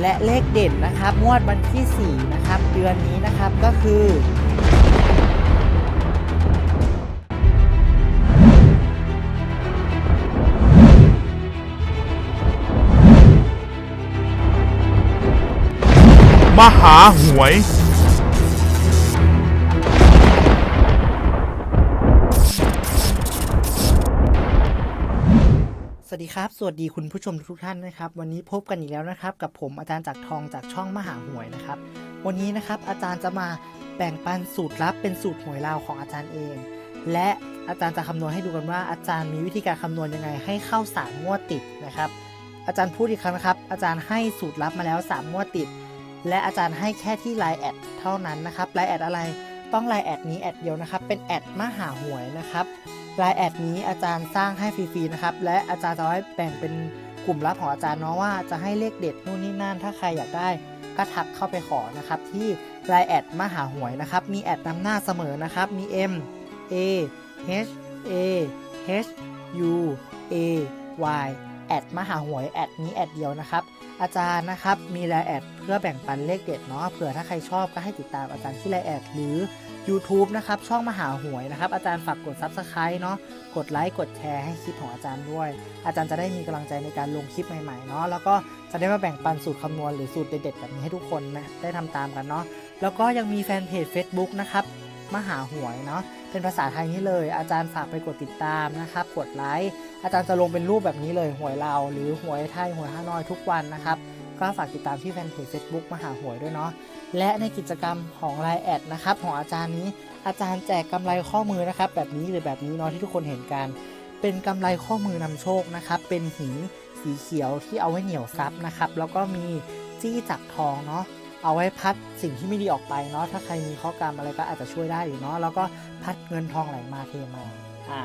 และเลขเด่นนะครับงวดวันที่ 4 นะครับ เดือนนี้นะครับก็คือ มหาหวย สวัสดีครับ สวัสดีคุณผู้ชมทุกท่านนะครับ วันนี้พบกันอีกแล้วนะครับ กับผมอาจารย์จากทองจากช่องมหาหวยนะครับ วันนี้นะครับอาจารย์จะมาแบ่งปันสูตรลับเป็นสูตรหวยลาวของอาจารย์เอง และอาจารย์จะคำนวณให้ดูกันว่าอาจารย์มีวิธีการคำนวณยังไงให้เข้าสามงวดติดนะครับ อาจารย์พูดอีกครั้งนะครับ อาจารย์ให้สูตรลับมาแล้วสามงวดติด และอาจารย์ให้แค่ที่ไลน์แอดเท่านั้นนะครับไลน์แอดอะไรต้องไลน์แอดนี้แอดเดียวนะครับ เป็นแอดมหาหวยนะครับ ลายแอดนี้อาจารย์สร้างให้ฟรีๆนะครับ และอาจารย์จะให้แบ่งเป็นกลุ่มลับของอาจารย์เนาะว่าจะให้เลขเด็ดนู่นนี่นั่นถ้าใครอยากได้ก็ทักเข้าไปขอนะครับ ที่ลายแอดมหาหวยนะครับ มีแอดนำหน้าเสมอนะครับ มี M A H A H U A Y แอดมหาหวยแอดนี้แอดเดียวนะครับ อาจารย์นะครับมีรายแอดเพื่อแบ่งปันเลขเด็ดเนาะเผื่อถ้าใครชอบก็ให้ติดตามอาจารย์ที่รายแอดหรือ YouTube นะครับช่องมหาหวยนะครับอาจารย์ฝากกด Subscribe เนาะกดไลค์กดแชร์ให้คลิปของอาจารย์ด้วย อาจารย์จะได้มีกำลังใจในการลงคลิปใหม่ๆเนาะแล้วก็จะได้มาแบ่งปันสูตรคำนวณหรือสูตรเด็ดๆแบบนี้ให้ทุกคนนะได้ทำตามกันเนาะแล้วก็ยังมีแฟนเพจ Facebook นะครับมหาหวยเนาะ เป็นภาษาไทยนี่เลย อาจารย์ฝากไปกดติดตามนะครับ กดไลค์อาจารย์จะลงเป็นรูปแบบนี้เลยหวยเราหรือหวยไทยหวยฮานอยทุกวันนะครับก็ฝากติดตามที่แฟนเพจ Facebook มหาหวยด้วยเนาะและในกิจกรรมของไลน์แอดนะครับของอาจารย์นี้อาจารย์แจกกำไรข้อมือนะครับ แบบนี้หรือแบบนี้เนาะที่ทุกคนเห็นกัน เป็นกำไรข้อมือนำโชคนะครับ เป็นหินสีเขียวที่เอาไว้เหนี่ยวซับนะครับ แล้วก็มีจี้จักทองเนาะ เอาไว้พัดสิ่งที่ไม่ดีออกไปเนาะถ้าใครมีข้อกรรมอะไรก็อาจจะช่วยได้อยู่เนาะแล้วก็พัดเงินทองไหลมาเทมาอ่า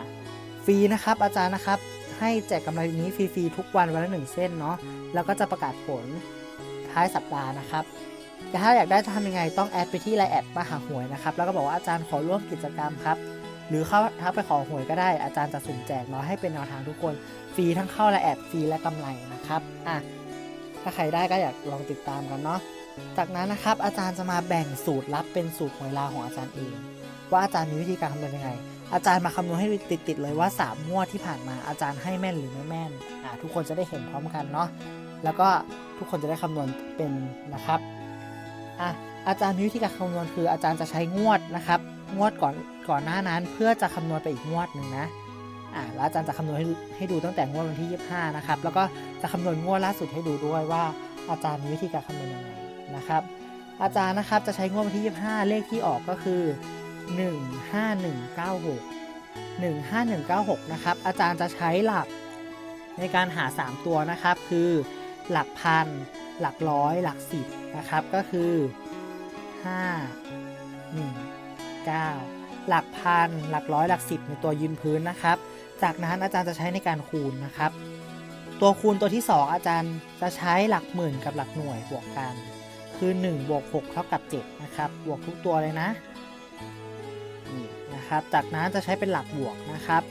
ฟรีนะครับอาจารย์นะครับให้แจกกำไรนี้ฟรีๆทุกวันวันละหนึ่งเส้นเนาะแล้วก็จะประกาศผลท้ายสัปดาห์นะครับแต่ถ้าอยากได้จะทำยังไงต้องแอดไปที่ไลน์แอดมาหาหวยนะครับแล้วก็บอกว่าอาจารย์ขอร่วมกิจกรรมครับหรือเข้าทักไปขอหวยก็ได้อาจารย์จะสุ่มแจกเนาะให้เป็นแนวทางทุกคนฟรีทั้งเข้าและแอดฟรีและกำไรนะครับอะถ้าใครได้ก็อยากลองติดตามกันเนาะ จากนั้นนะครับอาจารย์จะมาแบ่งสูตรลับเป็นสูตรหวยลาของอาจารย์เอง ว่าอาจารย์มีวิธีการคำนวณยังไง อาจารย์มาคำนวณให้ติดๆเลยว่าสามงวดที่ผ่านมาอาจารย์ให้แม่นหรือไม่แม่นอะทุกคนจะได้เห็นพร้อมกันเนาะแล้วก็ทุกคนจะได้คำนวณเป็นนะครับอะอาจารย์มีวิธีการคำนวณคืออาจารย์จะใช้งวดนะครับ งวดก่อนก่อนหน้านั้นเพื่อจะคำนวณไปอีกงวดหนึ่งนะอะแล้วอาจารย์จะคำนวณให้ให้ดูตั้งแต่งวดวันที่ 25 นะครับแล้วก็จะคำนวณงวดล่าสุดให้ดูด้วยว่าอาจารย์มีวิธีการคำนวณยังไง นะครับ อาจารย์นะครับจะใช้งวดวันที่ 25 เลขที่ออกก็คือ 15196 15196 นะครับ อาจารย์จะใช้หลักในการหา 3 ตัวนะครับ คือหลักพัน หลักร้อย หลักสิบนะครับ ก็คือ 5 1 9 หลักพัน หลักร้อย หลักสิบในตัวยืนพื้นนะครับ จากนั้นอาจารย์จะใช้ในการคูณนะครับตัวคูณตัวที่ 2 อาจารย์จะใช้หลักหมื่นกับหลักหน่วยบวกกัน คือ1บวก6เท่ากับ7นะครับบวกทุกตัวเลยนะนี่นะครับจากนั้นจะใช้เป็นหลักบวกนะครับ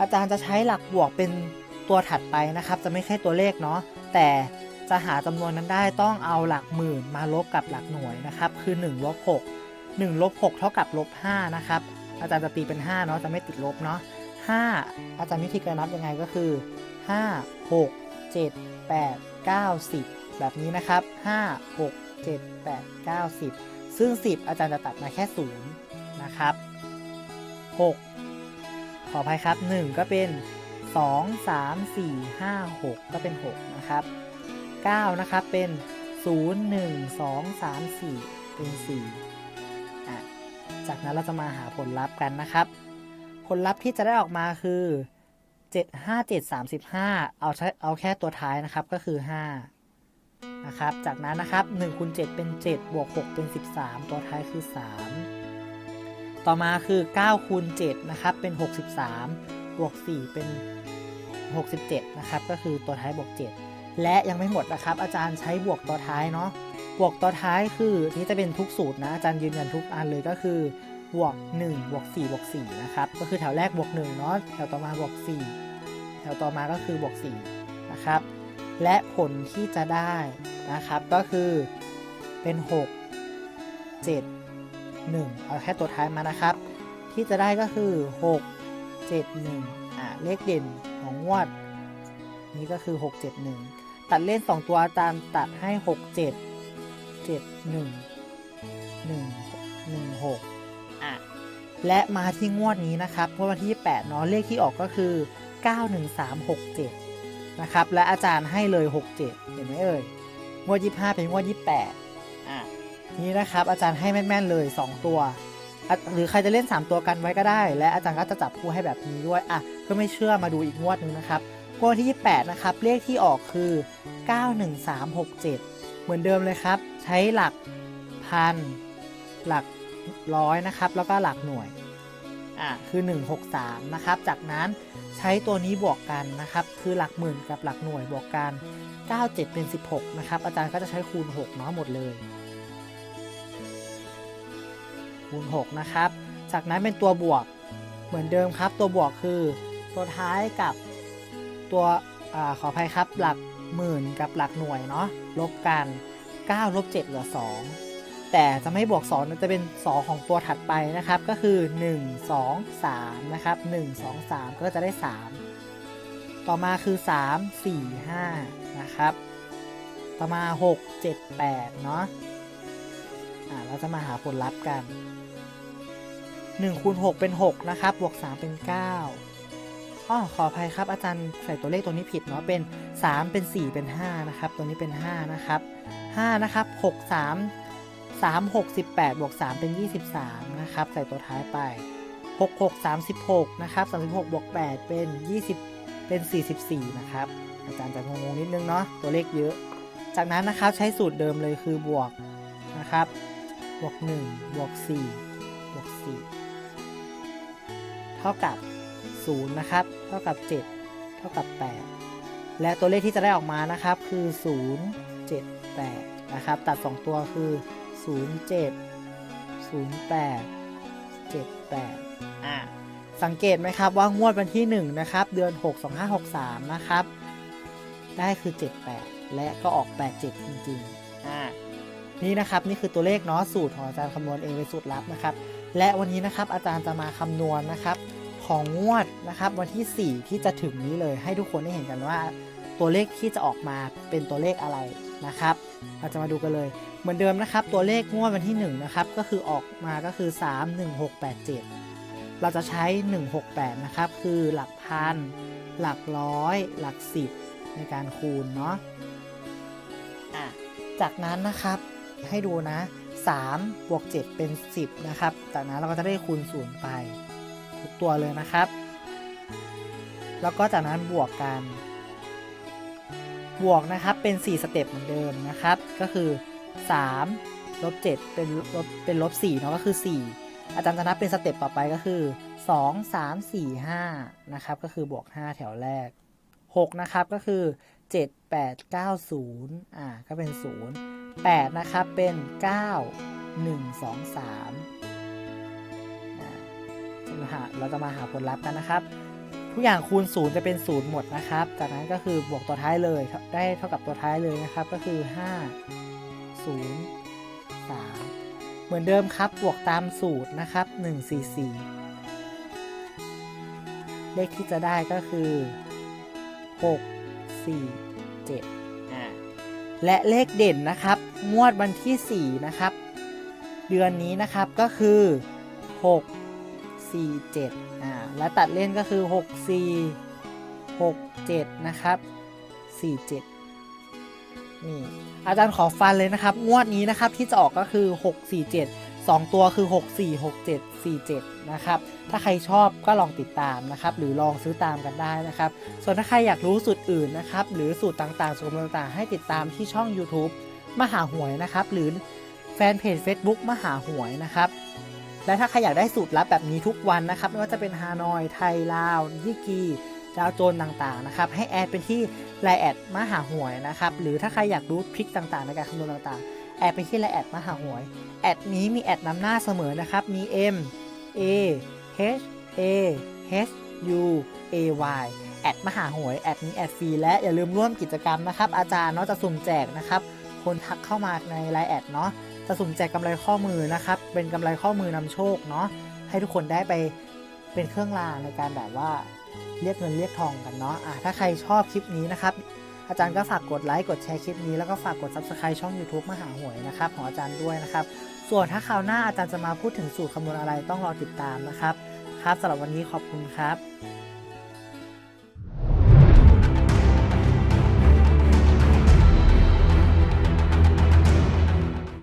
อาจารย์จะใช้หลักบวกเป็นตัวถัดไปนะครับ จะไม่ใช่ตัวเลขเนาะแต่จะหาจำนวนนั้นได้ต้องเอาหลักหมื่นมาลบกับหลักหน่วยนะครับ คือ1ลบ6 1ลบ6เท่ากับลบ5นะครับอาจารย์จะตีเป็น5เนาะจะไม่ติดลบเนาะ5อาจารย์วิธีการนับยังไงก็คือ 5 6 7 8 9 10 แบบนี้นะครับ 5 6 7 8 9 10 ซึ่ง 10 อาจารย์จะตัดมาแค่ 0 นะครับ 6 ขออภัยครับ 1 ก็เป็น 2 3 4 5 6 ก็เป็น 6 นะครับ 9 นะครับ เป็น 0 1 2 3 4 เป็น 4 อะ จากนั้นเราจะมาหาผลลัพธ์กันนะครับ ผลลัพธ์ที่จะได้ออกมาคือ7 5 7 35 เอาใช้เอาแค่ตัวท้ายนะครับก็คือ 5 นะครับ จากนั้นนะครับ1คูณ7เป็น 7 บวก 6 เป็น 13 ตัวท้ายคือ 3 ต่อมาคือ9คูณ7นะครับเป็น 63 บวก 4 เป็น 67 นะครับ ก็คือตัวท้ายบวก 7 และยังไม่หมดนะครับ อาจารย์ใช้บวกตัวท้ายเนาะบวกตัวท้ายคือนี่จะเป็นทุกสูตรนะอาจารย์ยืนยันทุกอันเลยก็คือบวก1บวก4บวก4นะครับก็คือแถวแรกบวก1เนาะแถวต่อมาบวก4แถวต่อมาก็คือบวก4นะครับ และผลที่จะได้นะครับก็คือเป็น 6 7 1 เอาแค่ตัวท้ายมานะครับ ที่จะได้ก็คือ 6 7 1อ่าเลขเด่นของงวด นี้ก็คือ 6 7 1 ตัดเล่น 2 ตัวอาจารย์ตัดให้ 6 7 7 1 1 1 6อะและมาที่งวดนี้นะครับงวดวันที่ 8 เนาะเลขที่ออกก็คือ 91367 นะครับ และอาจารย์ให้เลย 67 เห็นไหมเอ่ย งวด 25 เป็นงวด 28 อะ นี่นะครับ อาจารย์ให้แม่นๆเลย 2 ตัว หรือใครจะเล่น 3 ตัวกันไว้ก็ได้ และอาจารย์ก็จะจับคู่ให้แบบนี้ด้วย อะ เพื่อไม่เชื่อมาดูอีกงวดหนึงนะครับ งวดที่ 28 นะครับ เลขที่ออกคือ 91367 เหมือนเดิมเลยครับ ใช้หลักพัน หลักร้อยนะครับ แล้วก็หลักหน่วย อะ คือ 163 นะครับ จากนั้น ใช้ตัวนี้บวกกันนะครับ คือหลักหมื่นกับหลักหน่วยบวกกัน 97 เป็น 16 นะครับ อาจารย์ก็จะใช้คูณ 6 เนาะหมดเลย คูณ 6 นะครับ จากนั้นเป็นตัวบวกเหมือนเดิมครับ ตัวบวกคือตัวท้ายกับตัวอขออภัยครับ หลักหมื่นกับหลักหน่วยเนาะลบกัน 9 ลบ 7 เหลือ 2 แต่จะไม่บวก2นะจะเป็น 2 ของตัวถัดไปนะครับ ก็คือ 1 2 3 นะครับ 1 2 3 ก็จะได้ 3 ต่อมาคือ 3 4 5 นะครับ ต่อมา 6 7 8 เนาะอ่าเราจะมาหาผลลัพธ์กัน1คูณ6เป็น 6 นะครับ บวก 3 เป็น 9อ้อขออภัยครับอาจารย์ใส่ตัวเลขตัวนี้ผิดเนาะเป็น 3 เป็น 4 เป็น 5 นะครับ ตัวนี้เป็น 5 นะครับ5นะครับ 6 3 3 6 18บวก3 เป็น 23 นะครับ ใส่ตัวท้ายไป 6 6 36 นะครับ 36บวก8เป็น 20 เป็น 44 นะครับ อาจารย์จะงงนิดนึงเนาะ ตัวเลขเยอะ จากนั้นนะครับใช้สูตรเดิมเลยคือบวกนะครับ บวก 1 บวก 4 บวก 4 เท่ากับ 0 นะครับ เท่ากับ 7 เท่ากับ 8 และตัวเลขที่จะได้ออกมานะครับคือ 0 7 8 นะครับ ตัด 2 ตัวคือ 0 7 0 8 7 8อะสังเกตไหมครับว่างวดวันที่1นะครับ เดือน6 2 5 6 3นะครับ ได้คือ78และก็ออก87จริงๆอ่านี่นะครับนี่คือตัวเลขเนาะสูตรของอาจารย์คำนวณเองเป็นสูตรลับนะครับ และวันนี้นะครับอาจารย์จะมาคำนวณนะครับ ของงวดนะครับวันที่ 4 ที่จะถึงนี้เลยให้ทุกคนได้เห็นกันว่า ตัวเลขที่จะออกมาเป็นตัวเลขอะไร นะครับ เราจะมาดูกันเลย เหมือนเดิมนะครับ ตัวเลขงวดวันที่1นะครับ ก็คือออกมาก็คือ 3 1 6 8 7 เราจะใช้ 168 นะครับ คือหลักพัน หลักร้อย หลักสิบในการคูณเนาะะจากนั้นนะครับให้ดูนะ3บวก7เป็น 10 นะครับ จากนั้นเราก็จะได้คูณ0ไป ทุกตัวเลยนะครับ แล้วก็จากนั้นบวกกัน บวกนะครับเป็น 4 สเต็ปเหมือนเดิมนะครับ ก็คือ 3 ลบ 7 เป็นลบเป็นลบ4เนาะก็คือ 4 อาจารย์จะนับเป็นสเต็ปต่อไปก็คือ 2 3 4 5นะครับก็คือบวก 5 แถวแรก 6 นะครับก็คือ 7 8 9 0อ่าก็เป็น 0 8 นะครับ เป็น 9 1 2 3อ่าเราจะมาหาผลลัพธ์กันนะครับ ทุกอย่างคูณ0จะเป็น0หมดนะครับ จากนั้นก็คือบวกตัวท้ายเลยได้เท่ากับตัวท้ายเลยนะครับ ก็คือ 5 0 3 เหมือนเดิมครับบวกตามสูตรนะครับ 144 เลขที่จะได้ก็คือ 6 4 7อ่าและเลขเด่นนะครับงวดวันที่ 4 นะครับ เดือนนี้นะครับก็คือ 6 4 7อ่า และตัดเล่นก็คือ 6 4 6 7 นะครับ 4 7 นี่ อาจารย์ขอฟันเลยนะครับ งวดนี้นะครับที่จะออกก็คือ 6 4 7 2 ตัวคือ 6 4 6 7 4 7 นะครับ ถ้าใครชอบก็ลองติดตามนะครับ หรือลองซื้อตามกันได้นะครับ ส่วนถ้าใครอยากรู้สูตรอื่นนะครับ หรือสูตรต่างๆ สูตรต่างๆ ให้ติดตามที่ช่อง YouTube มหาหวยนะครับ หรือแฟนเพจ Facebook มหาหวยนะครับ และถ้าใครอยากได้สูตรลับแบบนี้ทุกวันนะครับไม่ว่าจะเป็นฮานอย ไทยลาวยี่กีดาวโจนต่างๆนะครับให้แอดเป็นที่ไลน์แอดมหาหวยนะครับหรือถ้าใครอยากรู้ทริคต่างๆ ในการคำนวณต่างๆ แอดไปที่ไลน์แอดมหาหวยแอดนี้มีแอดนำหน้าเสมอนะครับมี M A H A H U A Y แอดมหาหวยแอดนี้แอดฟรีและอย่าลืมร่วมกิจกรรมนะครับอาจารย์เนาะจะสุ่มแจกนะครับคนทักเข้ามาในไลน์แอดเนาะ จะสุ่มแจกกำไรข้อมือนะครับ เป็นกำไรข้อมือนำโชคเนาะ ให้ทุกคนได้ไปเป็นเครื่องรางในการแบบว่าเรียกเงินเรียกทองกันเนาะอะถ้าใครชอบคลิปนี้นะครับ อาจารย์ก็ฝากกดไลค์กดแชร์คลิปนี้แล้วก็ฝากกด subscribe ช่อง YouTube มหาหวยนะครับของอาจารย์ด้วยนะครับ ส่วนถ้าคราวหน้าอาจารย์จะมาพูดถึงสูตรคำนวณอะไรต้องรอติดตามนะครับ ครับสำหรับวันนี้ขอบคุณครับ